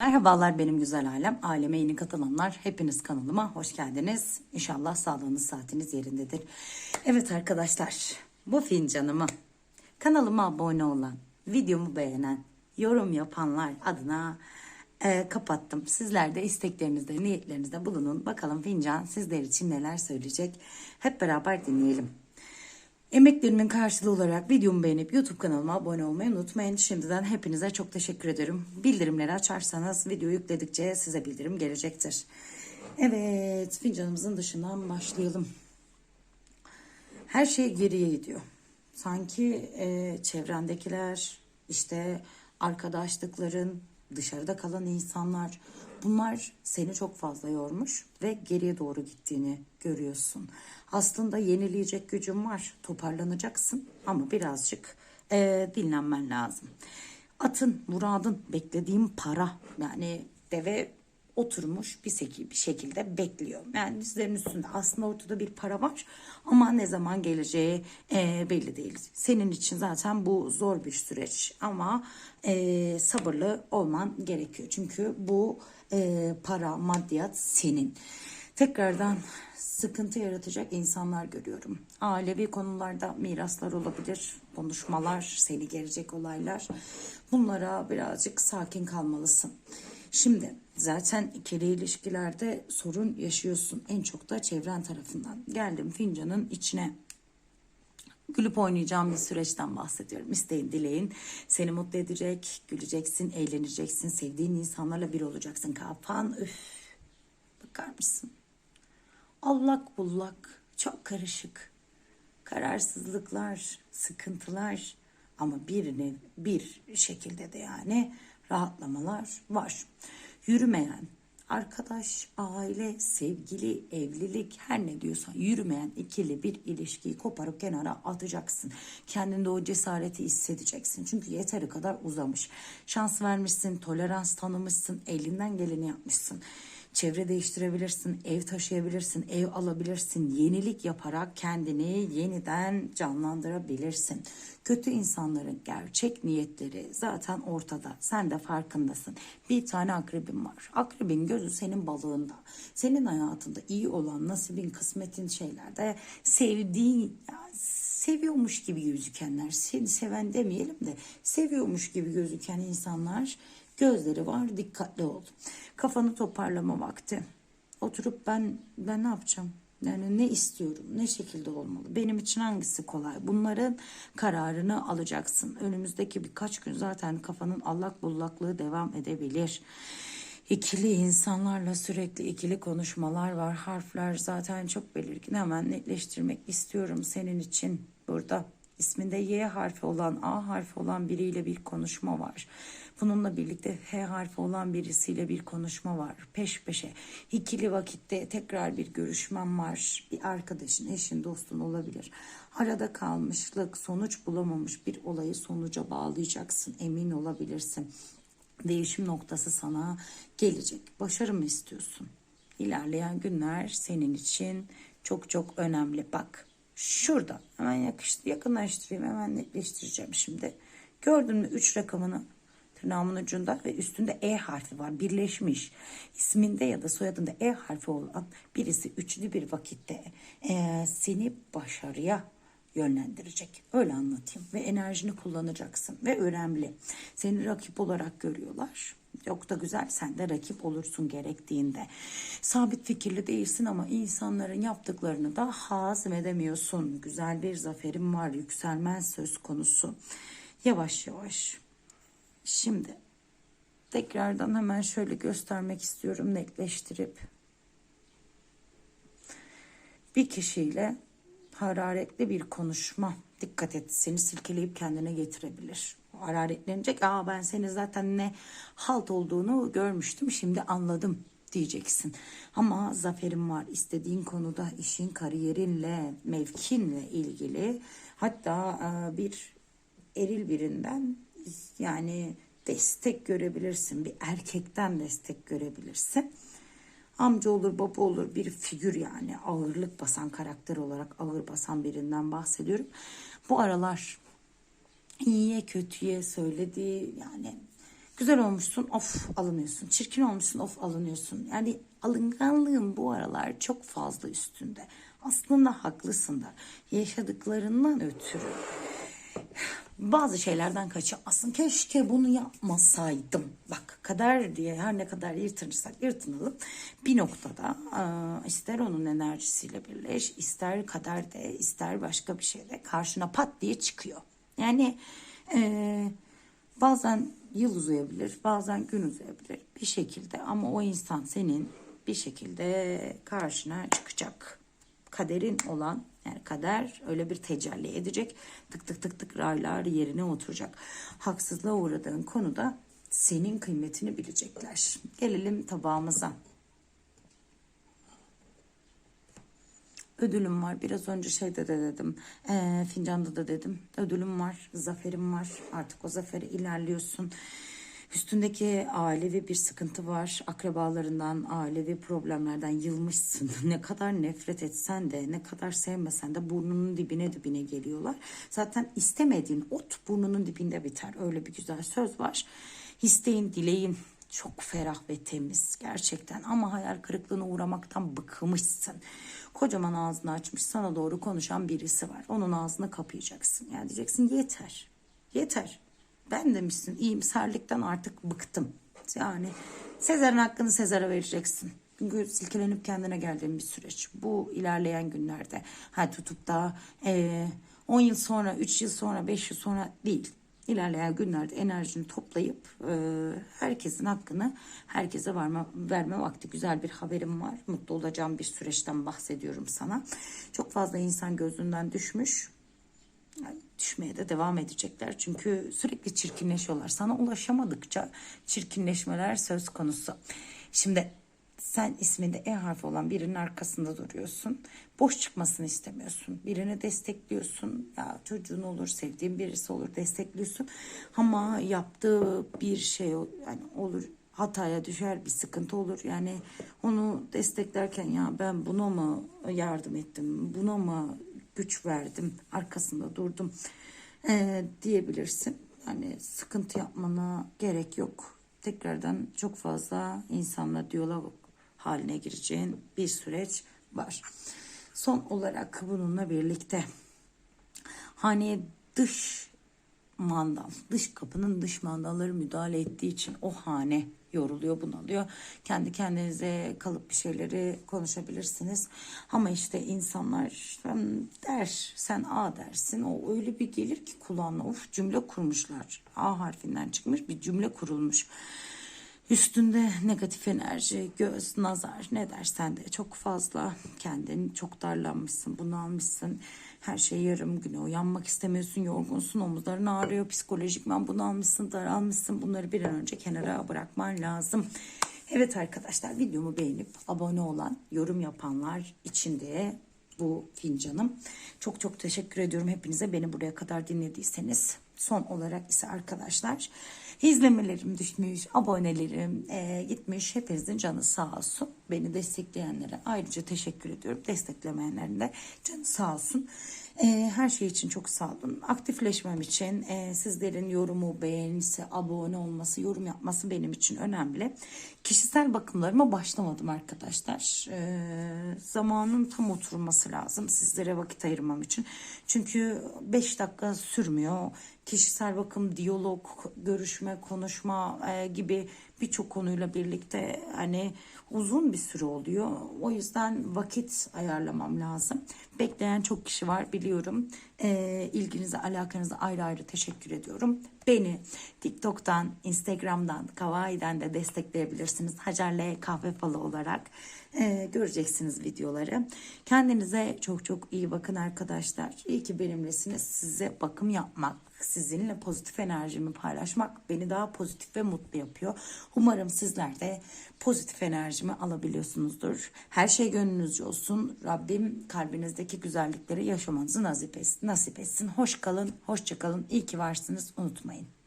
Merhabalar benim güzel ailem. Aileme yeni katılanlar. Hepiniz kanalıma hoş geldiniz. İnşallah sağlığınız saatiniz yerindedir. Evet arkadaşlar bu fincanımı kanalıma abone olan, videomu beğenen, yorum yapanlar adına e, kapattım. Sizler de isteklerinizde, niyetlerinizde bulunun. Bakalım fincan sizler için neler söyleyecek. Hep beraber dinleyelim. Emeklerimin karşılığı olarak videomu beğenip YouTube kanalıma abone olmayı unutmayın. Şimdiden hepinize çok teşekkür ederim. Bildirimleri açarsanız video yükledikçe size bildirim gelecektir. Evet fincanımızın dışından başlayalım. Her şey geriye gidiyor. Sanki e, çevrendekiler, işte arkadaşlıkların, dışarıda kalan insanlar bunlar seni çok fazla yormuş ve geriye doğru gittiğini görüyorsun. Aslında yenileyecek gücün var, toparlanacaksın ama birazcık e, dinlenmen lazım. Atın, muradın, beklediğin para yani deve oturmuş bir, şekilde bekliyor. Yani dizlerinin üstünde aslında ortada bir para var ama ne zaman geleceği e, belli değil. Senin için zaten bu zor bir süreç ama e, sabırlı olman gerekiyor. Çünkü bu e, para, maddiyat senin. Tekrardan sıkıntı yaratacak insanlar görüyorum. Ailevi konularda miraslar olabilir, konuşmalar, seni gelecek olaylar. Bunlara birazcık sakin kalmalısın. Şimdi zaten ikili ilişkilerde sorun yaşıyorsun. En çok da çevren tarafından. Geldim fincanın içine. Gülüp oynayacağım bir süreçten bahsediyorum. İsteyin, dileyin. Seni mutlu edecek, güleceksin, eğleneceksin, sevdiğin insanlarla bir olacaksın. Kafan üf. Bakar mısın? Allak bullak, çok karışık. Kararsızlıklar, sıkıntılar ama birine bir şekilde de yani rahatlamalar var. Yürümeyen, arkadaş, aile, sevgili, evlilik her ne diyorsan yürümeyen ikili bir ilişkiyi koparıp kenara atacaksın. Kendinde o cesareti hissedeceksin. Çünkü yeteri kadar uzamış. Şans vermişsin, tolerans tanımışsın, elinden geleni yapmışsın. Çevre değiştirebilirsin, ev taşıyabilirsin, ev alabilirsin. Yenilik yaparak kendini yeniden canlandırabilirsin. Kötü insanların gerçek niyetleri zaten ortada. Sen de farkındasın. Bir tane akrebin var. Akrebin gözü senin balığında. Senin hayatında iyi olan nasibin, kısmetin şeylerde sevdiğin, seviyormuş gibi gözükenler, seni seven demeyelim de seviyormuş gibi gözüken insanlar gözleri var dikkatli ol. Kafanı toparlama vakti. Oturup ben ben ne yapacağım? Yani ne istiyorum? Ne şekilde olmalı? Benim için hangisi kolay? Bunların kararını alacaksın. Önümüzdeki birkaç gün zaten kafanın allak bullaklığı devam edebilir. İkili insanlarla sürekli ikili konuşmalar var. Harfler zaten çok belirgin. Hemen netleştirmek istiyorum senin için burada. İsminde Y harfi olan, A harfi olan biriyle bir konuşma var. Bununla birlikte H harfi olan birisiyle bir konuşma var. Peş peşe. İkili vakitte tekrar bir görüşmem var. Bir arkadaşın, eşin, dostun olabilir. Arada kalmışlık, sonuç bulamamış bir olayı sonuca bağlayacaksın. Emin olabilirsin. Değişim noktası sana gelecek. Başarı mı istiyorsun? İlerleyen günler senin için çok çok önemli. Bak şurada hemen yakıştı, yakınlaştırayım hemen netleştireceğim şimdi. Gördün mü 3 rakamını tırnağımın ucunda ve üstünde E harfi var birleşmiş. İsminde ya da soyadında E harfi olan birisi üçlü bir vakitte e, seni başarıya yönlendirecek. Öyle anlatayım ve enerjini kullanacaksın ve önemli. Seni rakip olarak görüyorlar. Yok da güzel sen de rakip olursun gerektiğinde. Sabit fikirli değilsin ama insanların yaptıklarını da hazmedemiyorsun. Güzel bir zaferin var, yükselmen söz konusu. Yavaş yavaş. Şimdi tekrardan hemen şöyle göstermek istiyorum netleştirip. Bir kişiyle hararetli bir konuşma. Dikkat et seni silkeleyip kendine getirebilir. Hararetlenecek. Aa ben seni zaten ne halt olduğunu görmüştüm şimdi anladım diyeceksin. Ama zaferin var. istediğin konuda işin, kariyerinle, mevkinle ilgili hatta e, bir eril birinden yani destek görebilirsin. Bir erkekten destek görebilirsin. Amca olur, baba olur bir figür yani ağırlık basan karakter olarak ağır basan birinden bahsediyorum. Bu aralar iyiye kötüye söylediği yani Güzel olmuşsun of alınıyorsun. Çirkin olmuşsun of alınıyorsun. Yani alınganlığın bu aralar çok fazla üstünde. Aslında haklısın da yaşadıklarından ötürü bazı şeylerden kaçamazsın. Keşke bunu yapmasaydım. Bak kader diye her ne kadar yırtınırsak yırtınalım. Bir noktada e, ister onun enerjisiyle birleş, ister kaderde, ister başka bir şeyde karşına pat diye çıkıyor. Yani e, bazen yıl uzayabilir, bazen gün uzayabilir bir şekilde ama o insan senin bir şekilde karşına çıkacak. Kaderin olan yani kader öyle bir tecelli edecek. Tık tık tık tık raylar yerine oturacak. Haksızlığa uğradığın konuda senin kıymetini bilecekler. Gelelim tabağımıza. Ödülüm var. Biraz önce şeyde de dedim. eee, fincanda da dedim. Ödülüm var. Zaferim var. Artık o zafere ilerliyorsun. Üstündeki ailevi bir sıkıntı var. Akrabalarından, ailevi problemlerden yılmışsın. ne kadar nefret etsen de, ne kadar sevmesen de burnunun dibine dibine geliyorlar. Zaten istemediğin ot burnunun dibinde biter. Öyle bir güzel söz var. İsteğin, dileğin çok ferah ve temiz gerçekten ama hayal kırıklığına uğramaktan bıkmışsın. Kocaman ağzını açmış sana doğru konuşan birisi var. Onun ağzını kapayacaksın. Yani diyeceksin yeter. Yeter. Ben demişsin iyimserlikten artık bıktım. Yani Sezar'ın hakkını Sezar'a vereceksin. Çünkü silkelenip kendine geldiğin bir süreç. Bu ilerleyen günlerde. Ha tutup da eee 10 yıl sonra, 3 yıl sonra, 5 yıl sonra değil. İlerleyen günlerde enerjini toplayıp eee, herkesin hakkını herkese verme, verme vakti. Güzel bir haberim var. Mutlu olacağım bir süreçten bahsediyorum sana. Çok fazla insan gözünden düşmüş. Yani düşmeye de devam edecekler. Çünkü sürekli çirkinleşiyorlar. Sana ulaşamadıkça çirkinleşmeler söz konusu. Şimdi sen isminde E harfi olan birinin arkasında duruyorsun. Boş çıkmasını istemiyorsun. Birini destekliyorsun. Ya çocuğun olur, sevdiğin birisi olur destekliyorsun. Ama yaptığı bir şey yani olur hataya düşer bir sıkıntı olur. Yani onu desteklerken ya ben buna mı yardım ettim? Buna mı güç verdim? Arkasında durdum ee, diyebilirsin. Yani sıkıntı yapmana gerek yok. Tekrardan çok fazla insanla diyalog haline gireceğin bir süreç var. Son olarak bununla birlikte haneye dış mandal, dış kapının dış mandalları müdahale ettiği için o hane yoruluyor, bunalıyor. Kendi kendinize kalıp bir şeyleri konuşabilirsiniz. Ama işte insanlar "Hmm, der, sen A dersin. O öyle bir gelir ki kulağına of cümle kurmuşlar. A harfinden çıkmış bir cümle kurulmuş. Üstünde negatif enerji, göz, nazar ne dersen de çok fazla kendini çok darlanmışsın, bunalmışsın. Her şey yarım güne uyanmak istemiyorsun, yorgunsun, omuzların ağrıyor, psikolojikman bunalmışsın, daralmışsın. Bunları bir an önce kenara bırakman lazım. Evet arkadaşlar videomu beğenip abone olan, yorum yapanlar için de bu fincanım. Çok çok teşekkür ediyorum hepinize beni buraya kadar dinlediyseniz. Son olarak ise arkadaşlar izlemelerim düşmüş, abonelerim e, gitmiş. Hepinizin canı sağ olsun. Beni destekleyenlere ayrıca teşekkür ediyorum. Desteklemeyenlerin de canı sağ olsun. E, her şey için çok sağ olun. Aktifleşmem için e, sizlerin yorumu, beğenisi, abone olması, yorum yapması benim için önemli. Kişisel bakımlarıma başlamadım arkadaşlar. E, zamanın tam oturması lazım sizlere vakit ayırmam için. Çünkü 5 dakika sürmüyor. Kişisel bakım, diyalog, görüşme, konuşma e, gibi birçok konuyla birlikte hani uzun bir süre oluyor. O yüzden vakit ayarlamam lazım. Bekleyen çok kişi var biliyorum. E, ilginize, alakanıza ayrı ayrı teşekkür ediyorum. Beni TikTok'tan, Instagram'dan, Kawaii'den de destekleyebilirsiniz. Hacer'le kahve falı olarak e, göreceksiniz videoları. Kendinize çok çok iyi bakın arkadaşlar. İyi ki benimlesiniz. Size bakım yapmak, sizinle pozitif enerjimi paylaşmak beni daha pozitif ve mutlu yapıyor. Umarım sizler de pozitif enerjimi alabiliyorsunuzdur. Her şey gönlünüzce olsun. Rabbim kalbinizdeki güzellikleri yaşamanızı nasip etsin. Nasip etsin. Hoş kalın, hoşça kalın. İyi ki varsınız. Unutmayın.